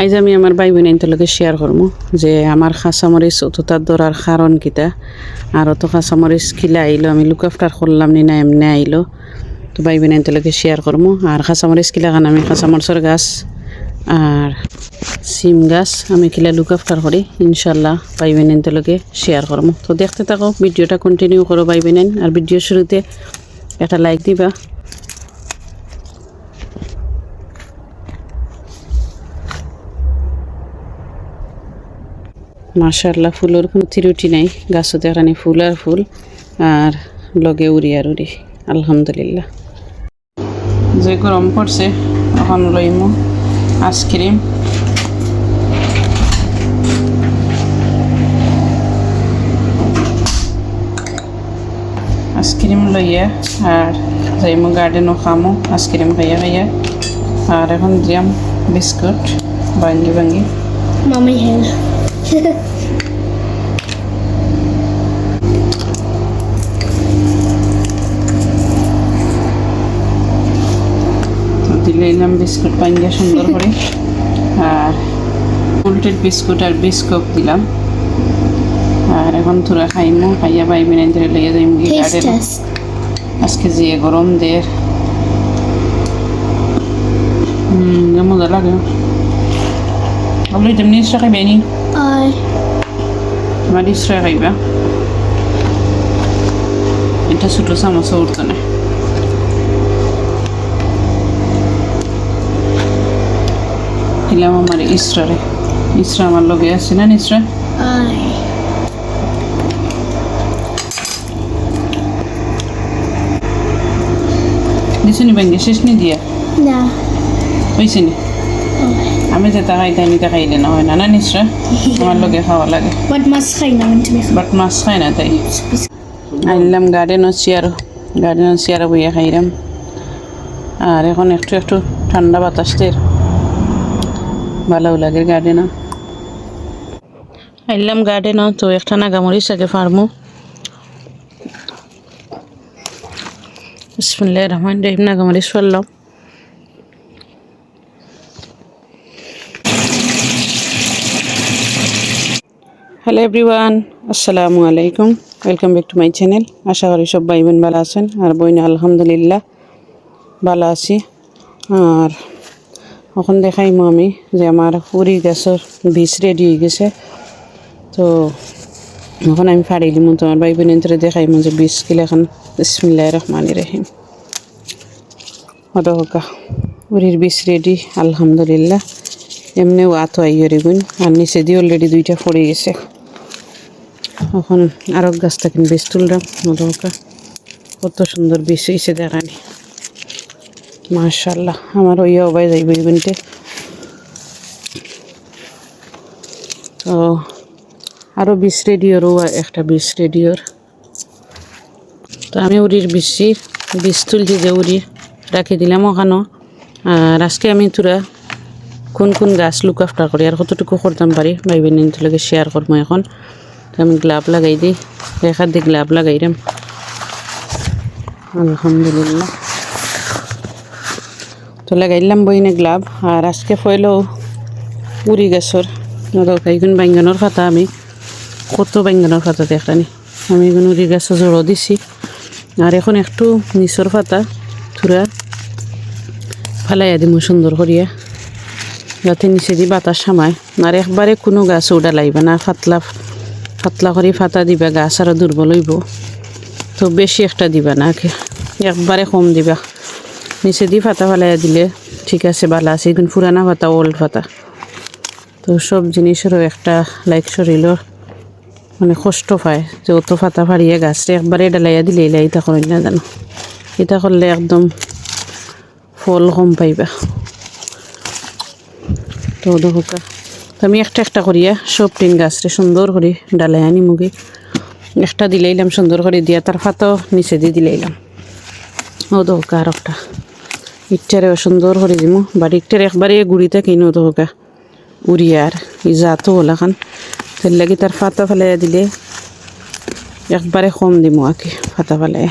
আইজ আমি আমার ভাই বোন লগে শেয়ার করব যে আমার খাঁচামরিচ অতটা ধরার কারণ কিতা? আর অত খাঁচামরিচ কিলা আইলো? আমি লুক আফটার করলাম নি না, এমনি আইলো। তো ভাই বোন লগে শেয়ার করব আর খাঁচামরিচ কিলা কারণ আমি খাঁচামরিচের গাছ আর সিম গাছ আমি কিলা লুক আফটার করি। ইনশাল্লাহ ভাই বোন লগে শেয়ার করব তো দেখতে থাকো, ভিডিওটা কন্টিনিউ করো ভাই বোন আর ভিডিও শুরুতে একটা লাইক দিবা। মার্শাল্লাহ ফুলের কোনো ত্রুটি নাই। গাছতে এখানে ফুল আর ফুল, আর লগে উড়ি আর উড়ি। আলহামদুলিল্লাহ। যে গরম পড়ছে, এখন লইমু আইসক্রিম। আইসক্রিম লইয়া, আর যাইমু গার্ডেনও খামো, আইসক্রিম খাইয়া খাইয়া। আর এখন দিয়াম বিস্কুট ভাঙ্গি ভাঙ্গি Mommy hand. দিলে এলাম বিস্কুট পাইঙ্গা সুন্দর করে। আর উল্টের বিস্কুট আর বিস্কুট দিলাম। আর এখন থোড়া খাইমু খাইয়া পাই বিনাই ধরে লইয়া যাইম গার্ডেন. আজকে যে গরম দের হুম মজা লাগে। আপনি তেমনি ইসরা নি. আমার ইসরা খাইবা এটা ছোটো চামচও উঠতো না দিলাম আমার ইসরারে ইসরা আমার লগে আছে না ইসরা I. দিছো নি ব্যাঙ্গে শেষ নি দিয়া No. হয়েছে নি আমি যে টাকা খাইতে আমি খাইলে না হয় না না নিশ্চয়? আমার লগে খাওয়া লাগে। I know to me? But মাছ খাই না তাই। আনলাম গার্ডেনও চেয়ার গার্ডেনও চেয়ারে বইয়া খাইলাম আর এখন একটু একটু ঠান্ডা বাতাসের ভালো লাগে গার্ডেনও আইলাম গার্ডেনও তো একটা নাগামরিচ আগে ফার্মু বিসমিল্লাহির রহমানির রহিম নাগামরিচ ফেললাম হ্যালো এভরিওয়ান আসসালামু আলাইকুম welcome back to my channel আশা করি সব ভাই বোন ভালো আছেন আর বইন আলহামদুলিল্লাহ ভালো আছি। আর এখন দেখাইমো আমি যে আমার পুরি গাছের বীজ রেডি হয়ে গেছে। তো এখন আমি ফাড়ি দিমু, তোমার ভাই বোনের ধরে দেখাইমো যে বীজ কিলা এখন বিসমিল্লাহ রহমান রহিম। অদকা উরির বীজ রেডি আলহামদুলিল্লাহ। এমনিও আতো আইয়রি গুণ আর নিচে দিয়ে অলরেডি দুইটা পড়ে গেছে। এখন আরও গাছ থাকেন বীজ তুললাম মধুকা কত সুন্দর বীজ হয়েছে দেখানি। মাশাল্লাহ আমার ওই অবাই যাইব ইভেন্টে তো আরও বিশ রেডিওরও একটা বিশ রেডিওর তো আমি উড়ির বৃষ্টির বীজ তুলছি যে উড়ির রাখি দিলাম ওখানো আর আজকে আমি তোরা কোন কোন গাছ লুক আফটার করি, আর কতটুকু করতাম পারি ভাই লগে শেয়ার করব এখন। আমি গ্লাভ লাগাই দিই এক হাত দিয়ে গ্লাভ লাগাই দিম আলহামদুলিল্লাহ তো লাগাইলাম বইনে গ্লাভ আর আজকে ফয়লো উড়ি গাছর এইগুন বাঙ্গানোর খাতা আমি কত বাঙ্গানোর খাতা দেখানি আমি এগুন উড়ি গাছর জড়ো দিছি আর এখন একটু নিচর পাতা থুরা ফালাইয়া দিমু সুন্দর করিয়া যাতে নিচে দি বাতাস সামায় আর একবারে কোনো গাছ উডা লাগবে না ফাতলা ফাতলা করে ফাতা দিবা, গাছ আরও দুর্বল হইব। তো বেশি একটা দিবা না একবারে কম দিবা। নিচে দি ফাতা ফালাইয়া দিলে ঠিক আছে, ভালো আছে। কিন্তু পুরানা ফাতা ওল্ড ফাতা তো সব জিনিসেরও একটা লাইক শরীরের মানে কষ্ট পায়, যে অত ফাতা ফাড়িয়ে গাছটা একবারে ডালাইয়া দিলে এলাই এটা করেন না জানো? এটা করলে একদম ফল কম পাইবা। তো দেখা আমি একটা একটা করিয়া সব টিন গাছরে সুন্দর করে ডালাই আনি মুগি। একটা দিলাইলাম, সুন্দর করে দিয়া তার ফাতাও নিচে দিয়ে দিলাইলাম। ও দোকা আর একটা। ইটারে সুন্দর করে দিমু বাড়ি একবারে গুড়িতে কিনো দোকা উড়িয়ার ই জাতো ওলাখান তার লাগি তার ফাতা ফেলাই দিলে একবারে কম দিমু আকি ফাতা ফেলাই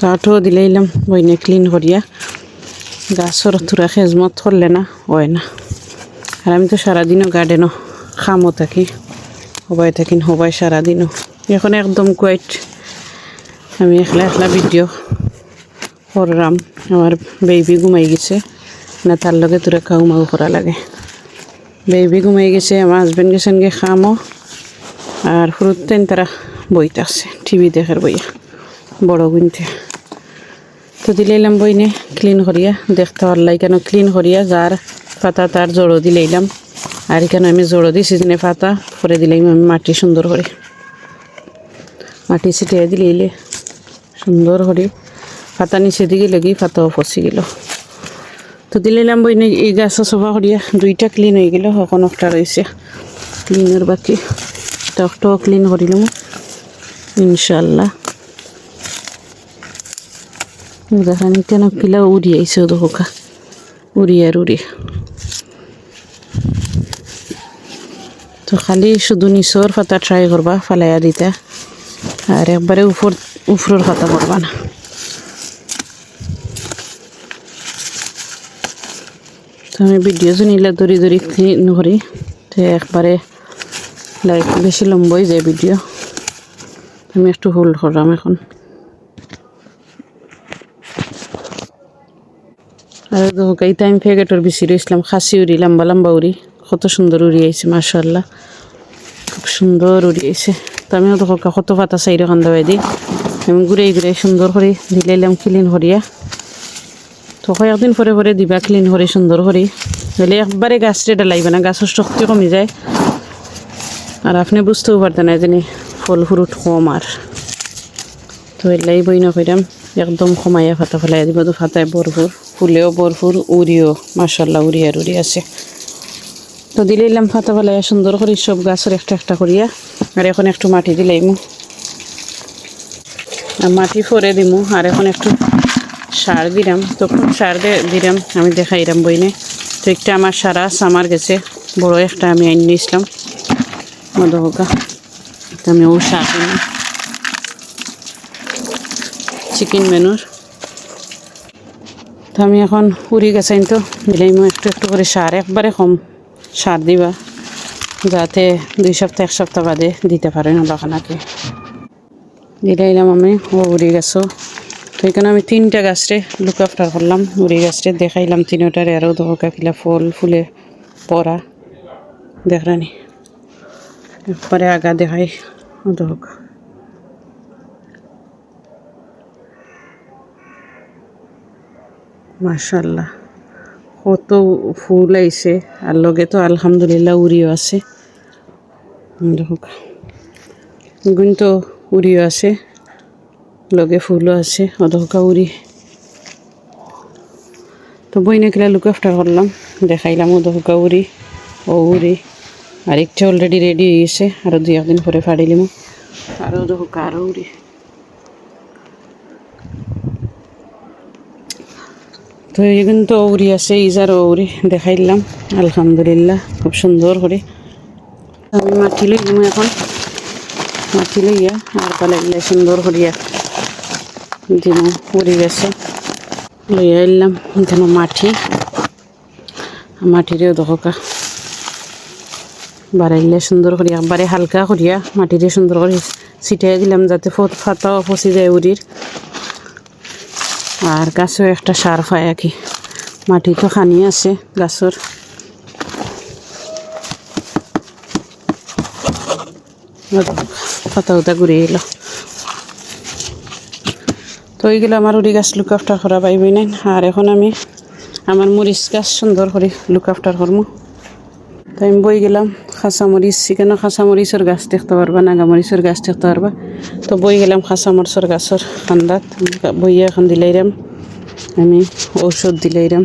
তাঠও দিলাইলাম, বইনে ক্লিন করিয়া। গাছর তুরা খেজমত করলে না, হয় না। আর আমি তো সারাদিনও গার্ডেনও খামও থাকি সবাই থাকি সবাই সারাদিনও এখন একদম কোয়াইট আমি একলা একলা ভিডিও করলাম আমার বেবি ঘুমাই গেছে, না তার লগে তোরা খাও মাও করা লাগে। বেবি ঘুমাই গেছে আমার হাজবেন্ড গেছেন গে খামো আর ফুরুতেন তারা বইতে আছে টিভি দেখার বইয়া, বড় গুনতে তো দিলাইলাম বইনে ক্লিন করিয়া, দেখতে পারলাই কেন ক্লিন করিয়া, যার পাতা তার জড়ো দিলাইলাম। আর এখানে আমি জড়ো দিছি যে পাতা, পরে দিলাম আমি মাটি সুন্দর করে। মাটি ছিটিয়ে দিলাইলে সুন্দর করে পাতা নিচে দিকে লেগে, পাতাও ফসি গেল। তো দিলাইলাম বইনে, এই গাছ সফা করিয়া, দুইটা ক্লিন হয়ে গেল, এখন একটা রয়েছে। ক্লিনের বাকি। টকটাও ক্লিন করিলাম। ইনশাল্লাহ দেখেন কেন কিলা উড়ি আইছে দেখা উড়ি আর উড়ি তো খালি শুধু নিচর পাতা ট্রাই করবা ফালাইয়া দিতে আর একবারে উপর উপরের পাতা করবা না তো আমি ভিডিও শুনিলে দড়ি দড়ি করি তো একবারে লাইক বেশি লম্বই যায় ভিডিও আমি একটু হোল্ড করলাম এখন এইটা আমি প্যাকেটের বেশি রয়েছিলাম খাসি উড়ি, লম্বা লম্বা উড়ি। কত সুন্দর উড়ি আইছে মার্শাল্লাহ খুব সুন্দর উড়ি আইছে। তো আমিও দেখো কত পাতা সাইডে খান্দা বাই দিই আমি ঘুরাই ঘুরাই সুন্দর করে দিলাইলাম ক্লিন করিয়া। তো কয়েকদিন পরে পরে দিবা ক্লিন করে সুন্দর করে। হলে একবারে গাছটা ডালাইবে না, গাছের শক্তি কমে যায়। আর আপনি বুঝতেও পারতেন না জানি ফল ফ্রুট কম আর। তো এলাই বই না কইরাম, একদম কমাইয়া ফাতা ফেলাই দিব, তো ফাতায় ভরপুর। ফুলেও ভরপুর, উড়িও মাসাল্লাহ উড়ি আর উড়ি আছে। তো দিলাইলাম ফাতা ফেলাইয়া সুন্দর করে সব গাছের একটা একটা করিয়া, আর এখন একটু মাটি দিলাইমু। মাটি ফরে দিমু, আর এখন একটু সার দিলাম তো কোন সার দিলাম আমি দেখাইলাম বইনে। তো একটা আমার সারা সামার গেছে, বড় একটা আমি আইন নিয়েছিলাম। মদকা তো আমি ও সার দিলাম। চিকেন মেনুর। আমি এখন উড়ি গেছেন তো দিলাইমু একটু একটু করে সার, একবারে কম সার দিবা, যাতে দুই সপ্তাহ, এক সপ্তাহ বাদে দিতে পারেন বাগানাকে। দিলাইলাম আমি, ও উড়ি গেছো। তো এখানে আমি তিনটা গাছরে লুক আফটার করলাম, উড়ি গাছরে দেখাইলাম তিনটার আরও দরকা কিলা ফল, ফুলে পরা দেখরানি, একবারে আগা দেখাই দরকার মাশাল্লাহ কত ফুল আইছে। আর লগে তো আলহামদুলিল্লাহ উড়িও আছে। গুণ তো উড়িও আছে। লগে ফুলও আছে। অধকা উড়ি। তো বই নাকিলা লুক আফটার করলাম। দেখাইলাম অধকা উড়ি। ও উড়ি। আর একটা অলরেডি রেডি হয়ে গেছে আরও দুই একদিন পরে ফাড়িলিম আরও দেখো আরও উড়ি। তো এখন তো উড়ি আছে ইজার উড়ি দেখাইলাম। আলহামদুলিল্লাহ, খুব সুন্দর করে আমি মাটি লই দিম এখন। মাটি লইয়া আর পালাইলে সুন্দর করিয়া দিম উড়ি গেছে। লইয়া এলাম এখানে মাটি। মাটিরেও দহকা। বাড়াইলে সুন্দর করিয়া একবারে হালকা করিয়া মাটিরে সুন্দর করে ছিটাই দিলাম যাতে ফত ফাতাও ফসি যায় উড়ির। আর গাছেও একটা সার পায় আর কি। মাটি তো খানি আছে গাছের। পাতা উতা ঘুরে এলো। তো এইগুলো আমার উড়ি গাছ লুক আফটার করা পাইবই নাই। আর এখন আমি আমার মরিচ গাছ সুন্দর করে লুক আফটার করব তো আমি বই গেলাম। খাঁচামরিচ সেখানে খাঁচামরিচের গাছ দেখতে পারবা নাগামরিচের গাছ দেখতে পারবা। তো বই গেলাম খাঁচামরিচের গাছের খান্দাত বইয়ে এখন দিলাইরাম আমি ঔষধ দিলাইরাম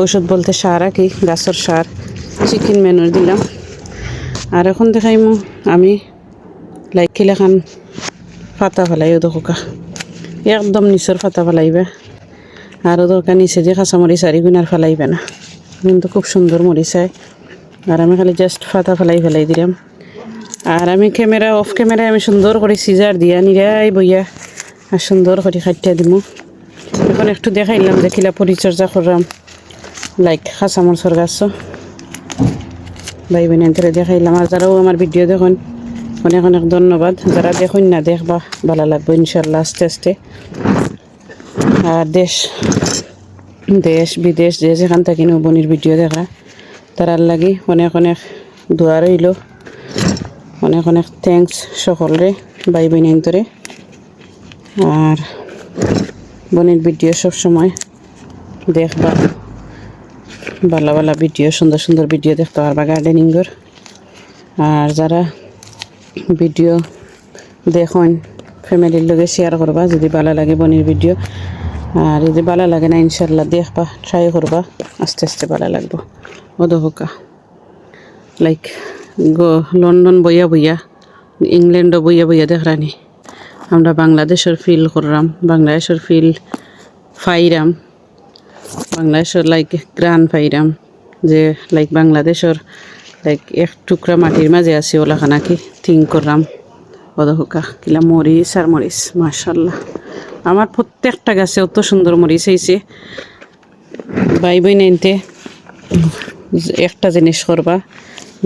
ঔষধ বলতে সার আর কি গাছের সার চিকেন মেনুর দিলাম। আর এখন দেখাইমু, আমি লাইক খান পাতা ফেলাইও দোকা একদম নিচের পাতা ফেলাইবে আরও দরকার নিচে যে গুণ আর ফেলাইবে না। কিন্তু খুব সুন্দর মরিচ হয় আর আমি খালি জাস্ট ফাতা ফেলাই ফেলাই দিলাম। আর আমি ক্যামেরা অফ ক্যামেরায় আমি সুন্দর করে সিজার দিয়া নিরাই বইয়া আর সুন্দর করে খাইটা দিমু। এখন একটু দেখাইলাম কিলা পরিচর্যা করলাম। লাইক খাসা মরসর গাছ। ভাই বোন ধরে দেখাইলাম আর যারাও আমার ভিডিও দেখুন, অনেক অনেক ধন্যবাদ। যারা দেখুন না, দেখবা, ভালো লাগবে ইনশাল্লাহ আস্তে আস্তে। আর দেশ দেশ, বিদেশ, যে যেখান থাকি বনির ভিডিও দেখা। তারার লাগি অনেক অনেক দোয়া রইল। অনেক অনেক থ্যাংকস সকলরে ভাই বোন আর বনির ভিডিও সবসময় দেখবা। ভালো ভালো ভিডিও, সুন্দর সুন্দর ভিডিও দেখতে পারবা গার্ডেনিংয়ের আর যারা ভিডিও দেখুন, ফ্যামিলির লগে শেয়ার করবা, যদি ভালো লাগে বনির ভিডিও। আর যদি ভালো লাগে না ইনশাল্লাহ দেখবা ট্রাই করবা, আস্তে আস্তে ভালো লাগবো। অদহকা লাইক লন্ডন বইয়া বইয়া, ইংল্যান্ডও বইয়া বইয়া দেখরানি। আমরা বাংলাদেশের ফিল করলাম বাংলাদেশের ফিল ফাইরাম, বাংলাদেশের লাইক গ্রান পাইরাম যে লাইক বাংলাদেশের লাইক এক টুকরা মাটির মাঝে আছি ওলাখানা কি থিঙ্ক করলাম অদহকা কিলা মরিচ আর মরিচ, মাশাল্লাহ। আমার প্রত্যেকটা গাছে অত সুন্দর মরিচ হয়েছে বাই বই নাইনতে। একটা জিনিস করবা,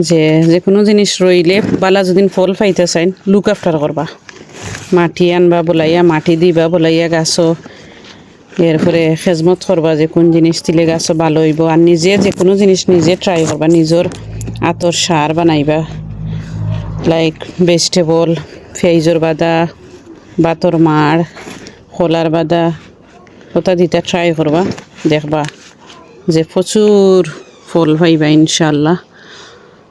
যে যে কোনো জিনিস রইলে বালা যদি ফল পাইতে চাইন লুক আফটার করবা। মাটি আনবা, বলাইয়া মাটি দিবা, বলাইয়া গাছও, এরপরে খেজমত করবা, যে কোন জিনিস দিলে গাছ ভালো হইব। আর নিজে যে কোনো জিনিস নিজে ট্রাই করবা, নিজের আতর সার বানাইবা। লাইক ভেজিটেবল ফেইজর বাদা, বাতর মার খোলার বাদা, ওটা দিতে ট্রাই করবা। দেখবা যে প্রচুর ফল পাইবা ইনশাল্লাহ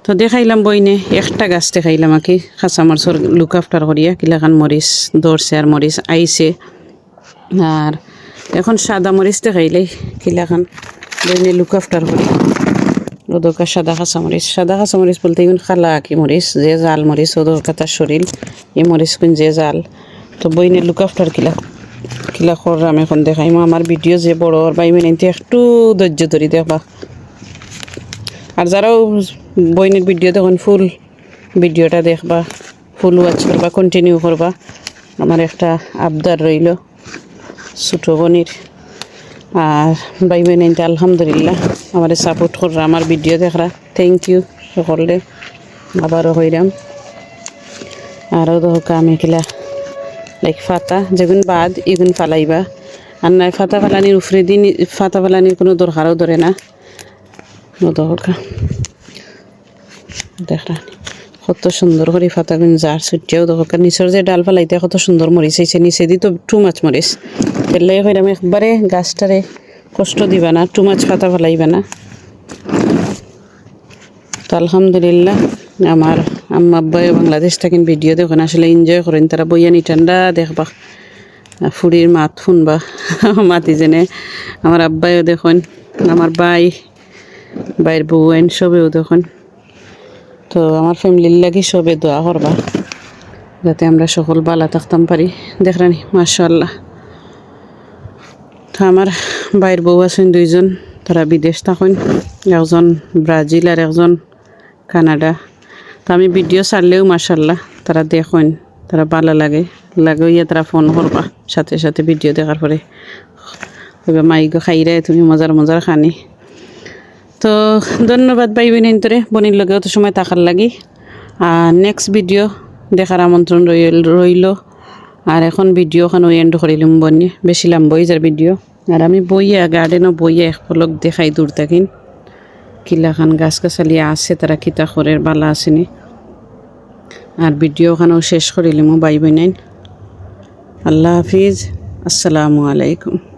তো দেখাইলাম বইনে, একটা গাছ দেখাইলাম আর কি খাঁচা মাছর লুক আফটার করিয়া, কিলাখান মরিচ দৌড়ছে আর মরিচ আইছে। আর এখন সাদা মরিচ দেখাইলেই কিলাখান বইনে লুক আফটার করি। ওদরকার সাদা কাঁচা মরিচ। সাদা কাঁচা মরিচ বলতে এখন খালা কি মরিচ, যে জাল মরিচ ওদরকার তার শরীর, এই মরিচ কোন যে জাল। তো বইনে লুক আফটার কিলা কিলা করলাম এখন দেখাইমো। আমার ভিডিও যে বড় আর বাই মেনে একটু ধৈর্য ধরি দেখবা আর যারাও বইনের ভিডিও দেখুন, ফুল ভিডিওটা দেখবা, ফুল ওয়াচ করবা কন্টিনিউ করবা, আমার একটা আবদার রইল, ছোটো বনির। আর বাই বোনটা আলহামদুলিল্লাহ, আমার সাপোর্ট কররা, আমার ভিডিও দেখরা। থ্যাংক ইউ সকলে আবারও হইলাম আরও দহকা আমি কিলা লাইক ফাতা, যেগুন বাদ, এগুন ফালাইবা। আর নাই, ফাতা ফালানির উফরে দিন, ফাতা ফালানির কোনো দরকারও ধরে না। দহকা দেখরা কত সুন্দর করে ফাতাগুন জার ছুটিয়াও দরকার নিচের যে ডাল ফালাইতে কত সুন্দর মরিচ হয়েছে, নিচে দি তো টু মাছ মরিচ। পেলে হইলাম একবারে গাছটারে কষ্ট দিবা না টু মাছ ফাতা ফেলাইবা না। তো আলহামদুলিল্লাহ, আমার আম্মা বাংলাদেশ থাকেন, ভিডিও দেখুন, আসলে এনজয় করেন। তারা বইয়ানি ঠান্ডা দেখবা। ফুড়ির মাত শুনবা। মাতি যেনে আমার আব্বাইও দেখুন, আমার বাই বাইর বউয়েন সবেও দেখুন তো আমার ফ্যামিলির লাগি সবে দোয়া করবা, যাতে আমরা সকল বালা থাকতাম পারি। দেখরানি মাশাল্লাহ তো আমার বাইর বউ আছেন দুইজন, তারা বিদেশ থাকেন। একজন ব্রাজিল আর একজন কানাডা। তো আমি ভিডিও ছাড়লেও মাশাল্লাহ তারা দেখেন, তারা ভালো লাগে। লাগাইয়া তারা ফোন করবা, সাথে সাথে ভিডিও দেখার পরে। মাইগো খাইরে তুমি মজার মজার খানি। তো ধন্যবাদ ভাই বোনেন্তরে বনির লগে অত সময় থাকার লাগি। আর নেক্সট ভিডিও দেখার আমন্ত্রণ রইল রইল। আর এখন ভিডিওখান এন্ড করিলাম বনি। বেশি লাম্ব হয়ে যার ভিডিও আর আমি বইয়া গার্ডেনও বইয়া এক পলক দেখাই দূর থাকিন কিলাখান গাছ গাছালি আছে, তারা কিতা করে বালা আসেনি আর ভিডিওখানেও শেষ করিলাম বাই বোনাইন আল্লাহ হাফিজ। আসসালামু আলাইকুম।